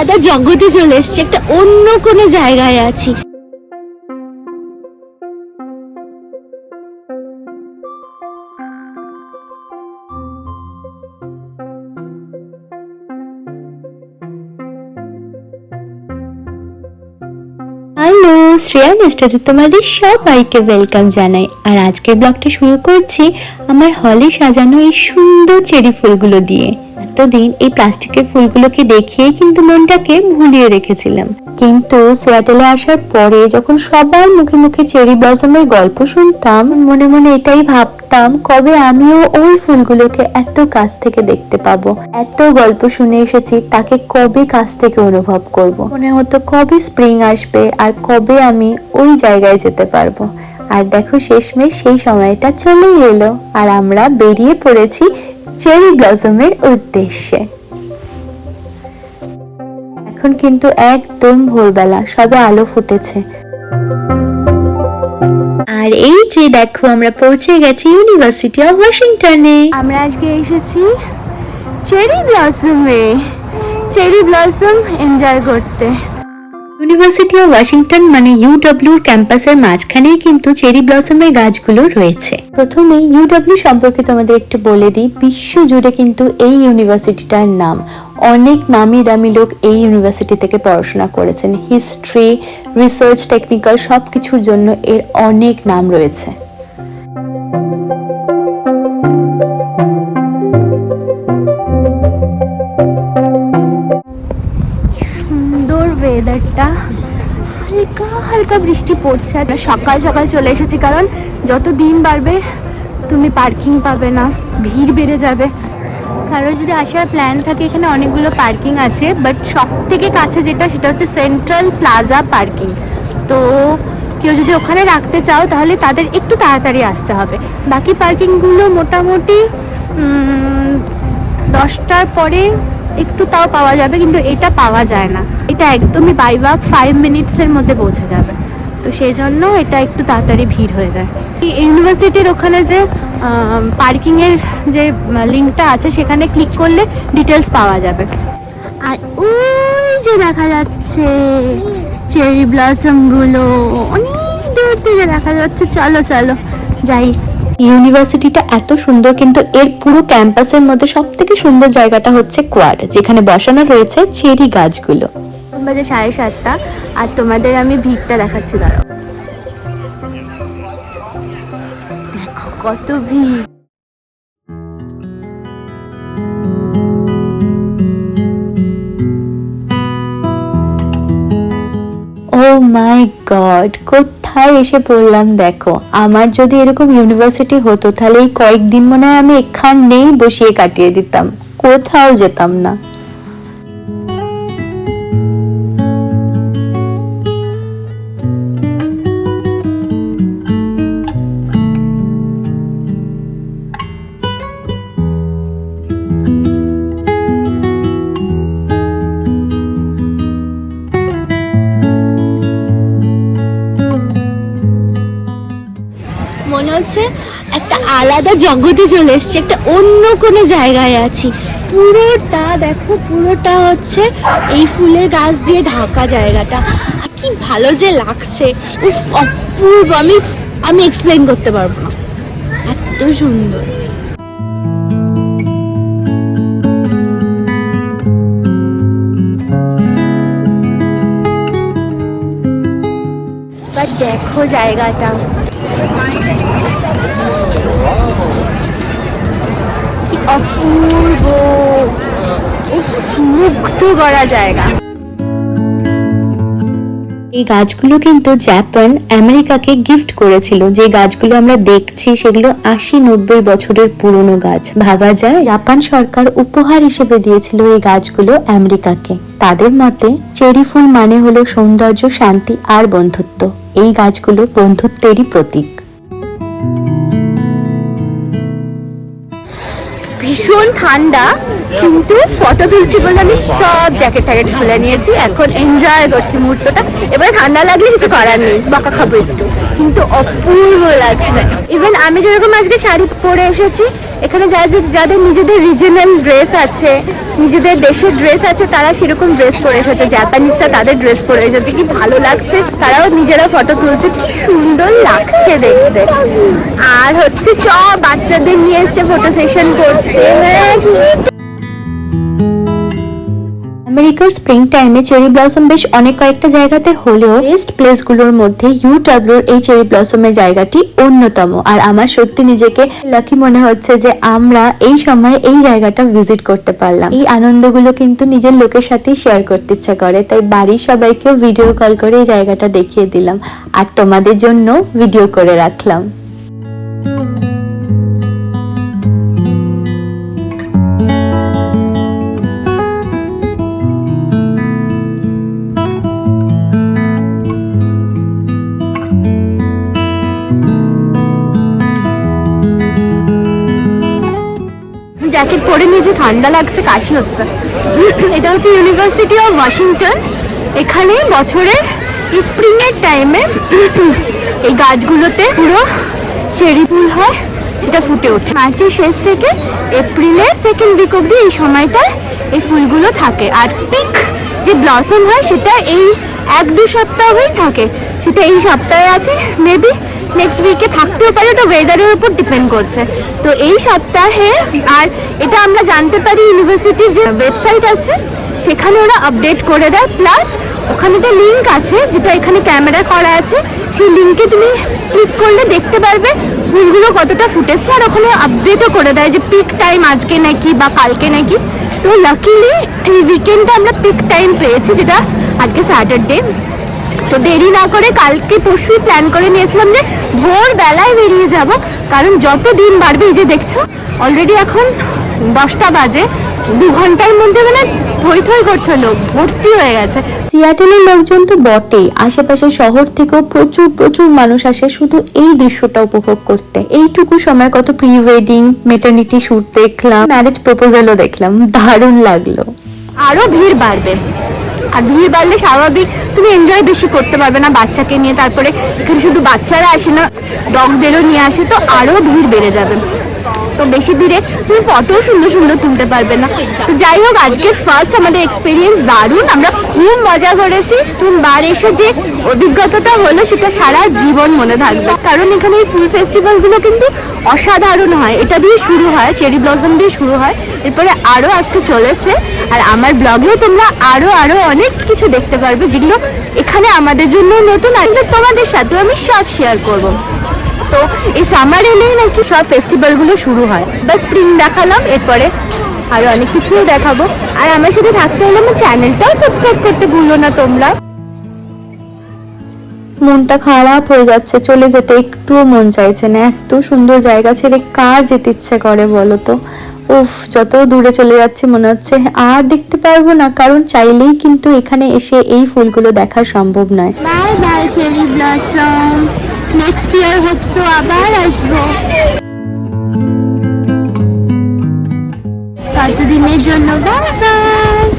আলাদা জগতে চলে এসেছি, একটা অন্য কোনো জায়গায় আছি। হ্যালো, শ্রেয়া মিস্টাতে তোমাদের সবাইকে ওয়েলকাম জানাই। আর আজকের ব্লগটা শুরু করছি আমার হলে সাজানো এই সুন্দর চেরি ফুলগুলো দিয়ে। এতদিন এই প্লাস্টিকের ফুলগুলোকে দেখিয়ে কিন্তু মনটাকে ভুলিয়ে রেখেছিলাম। কিন্তু সিয়াটেলে আসার পরে যখন সবার মুখে মুখে চেরি ব্লসমের গল্প শুনতাম, মনে মনে এটাই ভাবতাম, কবে আমিও ওই ফুলগুলোকে এত কাছ থেকে দেখতে পাবো। এত গল্প শুনে এসেছি, তাকে কবে কাছ থেকে অনুভব করব। মনে হতো কবে স্প্রিং আসবে আর কবে আমি ওই জায়গায় যেতে পারব। আর দেখো, শেষমেশ সেই সময়টা চলেই এলো, আর আমরা বেরিয়ে পড়েছি চেরি ব্লসমের উদ্দেশ্যে। এখন কিন্তু একদম ভোরবেলা, সবে আলো ফুটেছে। আর এই যে দেখো, আমরা পৌঁছে গেছি ইউনিভার্সিটি অফ ওয়াশিংটনে আমরা আজকে এসেছি চেরি ব্লসমে চেরি ব্লসম এনজয় করতে। ইউনিভার্সিটি অফ ওয়াশিংটন মানে ইউডব্লিউ ক্যাম্পাসের মাঝখানেই কিন্তু চেরি ব্লসমের গাছগুলো রয়েছে। প্রথমে ইউডব্লিউ সম্পর্কে তোমাদের একটু বলে দিই, বিশ্ব জুড়ে কিন্তু এই ইউনিভার্সিটিটার নাম। অনেক নামি দামি লোক এই ইউনিভার্সিটি থেকে পড়াশোনা করেছেন। হিস্ট্রি রিসার্চ টেকনিক্যাল সব কিছুর জন্য এর অনেক নাম রয়েছে। হালকা বৃষ্টি পড়ছে আর সকাল সকাল চলে এসেছি কারণ যত দিন বাড়বে, তুমি পার্কিং পাবে না, ভিড় বেড়ে যাবে। কারও যদি আসার প্ল্যান থাকে, এখানে অনেকগুলো পার্কিং আছে বাট সব থেকে কাছে যেটা, সেটা হচ্ছে সেন্ট্রাল প্লাজা পার্কিং তো কেউ যদি ওখানে রাখতে চাও, তাহলে তাদের একটু তাড়াতাড়ি আসতে হবে। বাকি পার্কিংগুলো মোটামুটি দশটার পরে একটু তাও পাওয়া যাবে, কিন্তু এটা পাওয়া যায় না। এটা একদমই বাই ওয়াক ফাইভ মিনিটসের মধ্যে পৌঁছে যাবে। তো সেই জন্য এটা একটু তাড়াতাড়ি ভিড় হয়ে যায়। ইউনিভার্সিটির ওখানে যে পার্কিংয়ের যে লিঙ্কটা আছে, সেখানে ক্লিক করলে ডিটেলস পাওয়া যাবে। আর ওই যে দেখা যাচ্ছে চেরি ব্লসমগুলো অনেক দূর থেকে দেখা যাচ্ছে। চলো চলো, যাই। ইউনিভার্সিটিটা এত সুন্দর কিন্তু এর পুরো ক্যাম্পাসের মধ্যে সব থেকে সুন্দর জায়গাটা হচ্ছে কোয়াড যেখানে বসানো রয়েছে চেরি গাছগুলো। বাজে সাড়ে সাতটা আর তোমাদের আমি ভিড়টা দেখাচ্ছি দাঁড়াও। দেখো কত ভিড়। ও মাই গড কোথায় এসে পড়লাম দেখো। আমার যদি এরকম ইউনিভার্সিটি হতো, তাহলে এই কয়েকদিন মনে হয় আমি এখানেই বসিয়ে কাটিয়ে দিতাম। কোথাও যেতাম না। হচ্ছে একটা আলাদা জগতে চলে এসেছি, একটা অন্য কোনো জায়গায় আছি। পুরোটা দেখো, পুরোটা হচ্ছে এই ফুলের গাছ দিয়ে ঢাকা জায়গাটা। কি ভালো যে লাগছে। উফ, অপূর্ব, আমি আমি এক্সপ্লেন করতে পারব না। এত সুন্দর। দেখো জায়গাটা। অপূর্ব। মুগ্ধ করা জায়গা। এই গাছগুলো কিন্তু জাপান আমেরিকাকে গিফট করেছিল। যে গাছগুলো আমরা দেখছি সেগুলো আশি নব্বই বছরের পুরনো গাছ। ভাবা যায় জাপান সরকার উপহার হিসেবে দিয়েছিল এই গাছগুলো আমেরিকাকে। তাদের মতে, চেরি ফুল মানে হলো সৌন্দর্য, শান্তি আর বন্ধুত্ব। এই গাছগুলো বন্ধুত্বেরই প্রতীক। ভীষণ ঠান্ডা, কিন্তু ফটো তুলছি বলে আমি সব জ্যাকেট ট্যাকেট খুলে নিয়েছি। এখন এনজয় করছি মুহূর্তটা। এবার ঠান্ডা লাগলে কিছু করার নেই, বাঁকা খাব একটু। কিন্তু অপূর্ব লাগছে। ইভেন আমি যেরকম আজকে শাড়ি পরে এসেছি এখানে যাদের যাদের নিজেদের রিজিনাল ড্রেস আছে নিজেদের দেশের ড্রেস আছে তারা সেরকম ড্রেস পরে এসেছে। জাপানিজরা তাদের ড্রেস পরে এসেছে। কি ভালো লাগছে? তারাও নিজেরা ফটো তুলছে। কি সুন্দর লাগছে দেখতে। আর হচ্ছে সব বাচ্চাদের নিয়ে এসছে ফটো সেশন করতে। হ্যাঁ, আমেরিকার স্প্রিং টাইমে চেরি ব্লসম বেশ অনেক কয়েকটা জায়গাতে হলেও বেস্ট প্লেসগুলোর মধ্যে ইউডাব্লিউর এই চেরি ব্লসমের জায়গাটি অন্যতম। আর আমার সত্যি নিজেকে লাকি মনে হচ্ছে যে আমরা এই সময় এই জায়গাটা ভিজিট করতে পারলাম। এই আনন্দগুলো কিন্তু নিজের লোকের সাথেই শেয়ার করতে ইচ্ছা করে, তাই বাড়ির সবাইকেও ভিডিও কল করে এই জায়গাটা দেখিয়ে দিলাম। আর তোমাদের জন্য ভিডিও করে রাখলাম। জ্যাকেট পরে নিয়েছি ঠান্ডা লাগছে, কাশি হচ্ছে। এটা হচ্ছে ইউনিভার্সিটি অফ ওয়াশিংটন এখানে বছরে স্প্রিং এর টাইমে এই গাছগুলোতে পুরো চেরি ফুল হয়, এটা ফুটে ওঠে। মার্চের শেষ থেকে এপ্রিলের সেকেন্ড উইক অব্দি এই সময়টায় এই ফুলগুলো থাকে। আর পিক যে ব্লসম হয়, সেটা এই এক দু সপ্তাহই থাকে। সেটা এই সপ্তাহে আছে মেবি নেক্সট উইকে থাকতেও পারে তো ওয়েদারের উপর ডিপেন্ড করছে। তো এই সপ্তাহে আর এটা আমরা জানতে পারি ইউনিভার্সিটির যে ওয়েবসাইট আছে, সেখানে ওরা আপডেট করে দেয়। প্লাস ওখানে একটা লিঙ্ক আছে, যেটা এখানে ক্যামেরা করা আছে। সেই লিঙ্কে তুমি ক্লিক করলে দেখতে পারবে ফুলগুলো কতটা ফুটেছে, আর ওখানে আপডেটও করে দেয় যে পিক টাইম আজকে নাকি বা কালকে নাকি। তো লাকিলি এই উইকেন্ডে আমরা পিক টাইম পেয়েছি, যেটা আজকে স্যাটারডে তো দেরি না করে কালকে পরশুই প্ল্যান করে নিয়েছিলাম যে ভোরবেলায় বেরিয়ে যাব, কারণ যত দিন বাড়বে, এই যে দেখছ অলরেডি এখন দশটা বাজে দু ঘণ্টার মধ্যে মানে থই থই করছে লোক ভর্তি হয়ে গেছে। সিয়াটেলের লোকজন তো বটেই আশেপাশে শহর থেকেও প্রচুর প্রচুর মানুষ আসে শুধু এই দৃশ্যটা উপভোগ করতে। এইটুকু সময় কত প্রি ওয়েডিং মেটার্নিটি শুট দেখলাম ম্যারেজ প্রপোজালও দেখলাম দারুণ লাগল। আরও ভিড় বাড়বে। আর ভিড় বাড়লে স্বাভাবিক তুমি এনজয় বেশি করতে পারবে না বাচ্চাকে নিয়ে তারপরে এখানে শুধু বাচ্চারা আসে না ডগদেরও নিয়ে আসে তো আরও ভিড় বেড়ে যাবে। বেশি ভিড়ে তুমি ফটো সুন্দর সুন্দর তুলতে পারবে না। তো যাই হোক, আজকে ফার্স্ট আমাদের এক্সপিরিয়েন্স দারুণ। আমরা খুব মজা করেছি। তুমি বার এসে যে অভিজ্ঞতাটা হলো, সেটা সারা জীবন মনে থাকবে। কারণ এখানে এই ফুল ফেস্টিভ্যালগুলো কিন্তু অসাধারণ হয়। এটা দিয়ে শুরু হয় চেরি ব্লসম দিয়ে শুরু হয়। এরপরে আরও আসতে চলেছে। আর আমার ব্লগেও তোমরা আরও আরও অনেক কিছু দেখতে পারবে যেগুলো এখানে আমাদের জন্য নতুন। আর তোমাদের সাথেও আমি সব শেয়ার করব। তো এই সামার এলেই নাকি সব ফেস্টিভ্যালগুলো শুরু হয়। বা স্প্রিং দেখালাম এরপরে আরও অনেক কিছুও দেখাবো। আর আমার সাথে থাকতে হলে আমার চ্যানেলটাও সাবস্ক্রাইব করতে ভুলো না তোমরা। মনটা খারাপ হয়ে যাচ্ছে চলে যেতে একটুও মন চাইছে না। এত সুন্দর জায়গা ছেড়ে কার যেতে ইচ্ছে করে বলো তো? উফ যত দূরে চলে যাচ্ছে মনে হচ্ছে আর দেখতে পারব না কারণ চাইলেই কিন্তু এখানে এসে এই ফুলগুলো দেখা সম্ভব নয়। Bye bye cherry blossom next year hope so আবার আসব। ততদিনের জন্য বাই বাই